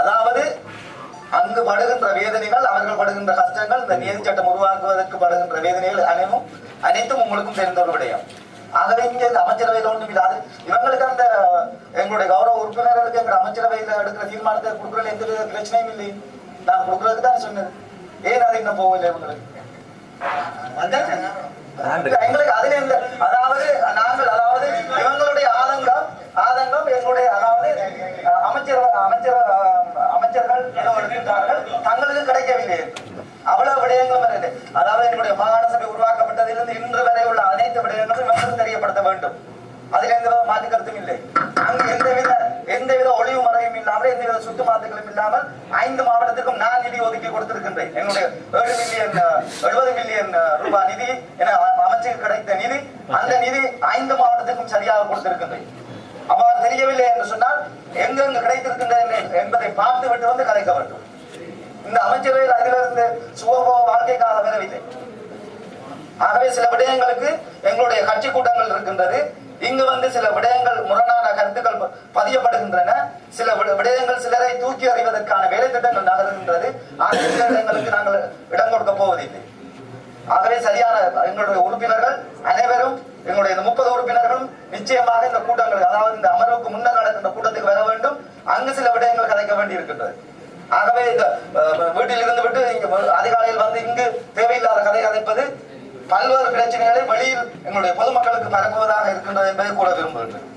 அதாவது அங்கு படுகின்ற வேதனைகள் அவர்கள் படுகின்ற கஷ்டங்கள் இந்த நீதி சட்டம் உருவாக்குவதற்கு படுகின்ற வேதனைகள் அனைத்தும் அனைத்தும் உங்களுக்கும் தெரிந்த ஒரு விடயம். ஆகவே இங்க இந்த அமைச்சரவையில் ஒன்றும் இல்லாது இவங்களுக்கு அந்த எங்களுடைய கௌரவ உறுப்பினர்களுக்கு எங்க அமைச்சரவையில் எடுக்கிற தீர்மானத்தை கொடுக்குறதுல எந்த வித பிரச்சனையும் இல்லை. நான் கொடுக்குறதுக்கு தான் சொன்னது. ஏன் அது இன்னும் போகல இவங்களுக்கு? எங்களுக்கு அதுல இந்த அதாவது விடயங்களும் வருது. அதாவது எங்களுடைய மாகாண சபை உருவாக்கப்பட்டதிலிருந்து இன்று வரை உள்ள அனைத்து விடயங்களும் இவங்களுக்கு தெரியப்படுத்த வேண்டும். அதில் எந்த வித மாற்று கருத்தும் இல்லை. அங்கு எந்தவித எந்தவித ஒளிவு மறையும் இல்லாமல் எந்தவித சுத்து மாத்துகளும் இல்லாமல் ஐந்து மாவட்டத்திற்கும் நான் நிதி ஒதுக்கி கொடுத்திருக்கின்றேன். என்னுடைய ஏழு மில்லியன் எழுபது மில்லியன் ரூபாய் நிதி என அமைச்சுக்கு கிடைத்த நிதி அந்த நிதி ஐந்து மாவட்டத்திற்கும் சரியாக கொடுத்திருக்கின்றேன். அவ்வாறு தெரியவில்லை என்று சொன்னால் எங்கெங்கு கிடைத்திருக்கின்றன என்பதை பார்த்து விட்டு வந்து கலைக்க வேண்டும். இந்த அமைச்சரவையில் அதிலிருந்து சுகபோக வாழ்க்கைக்காக வரவில்லை. ஆகவே சில விடயங்களுக்கு எங்களுடைய கட்சி கூட்டங்கள் இருக்கின்றது. இங்கு வந்து சில விடயங்கள் முரணான கருத்துக்கள் ப- பதியப்படுகின்றன. சில விடயங்கள் சிலரை தூக்கி அறிவதற்கான வேலை திட்டங்கள் நகர்கின்றது ஆகிய சில இடங்களுக்கு நாங்கள் இடம் கொடுக்க போவதில்லை. ஆகவே சரியான எங்களுடைய உறுப்பினர்கள் அனைவரும் எங்களுடைய இந்த முப்பது உறுப்பினர்களும் நிச்சயமாக இந்த கூட்டங்கள் அதாவது இந்த அமர்வுக்கு முன்னர் நடக்கின்ற கூட்டத்துக்கு வர வேண்டும். அங்கு சில விடயங்கள் கதைக்க வேண்டி இருக்கின்றது ஆகவே இந்த வீட்டில் இருந்து விட்டு அதிகாலையில் வந்து இங்கு தேவையில்லாத கதை கதைப்பது பல்வேறு பிரச்சனைகளை வெளியில் எங்களுடைய பொதுமக்களுக்கு பரப்புவதாக இருக்கின்றது என்பதை கூட விரும்புகின்றேன்.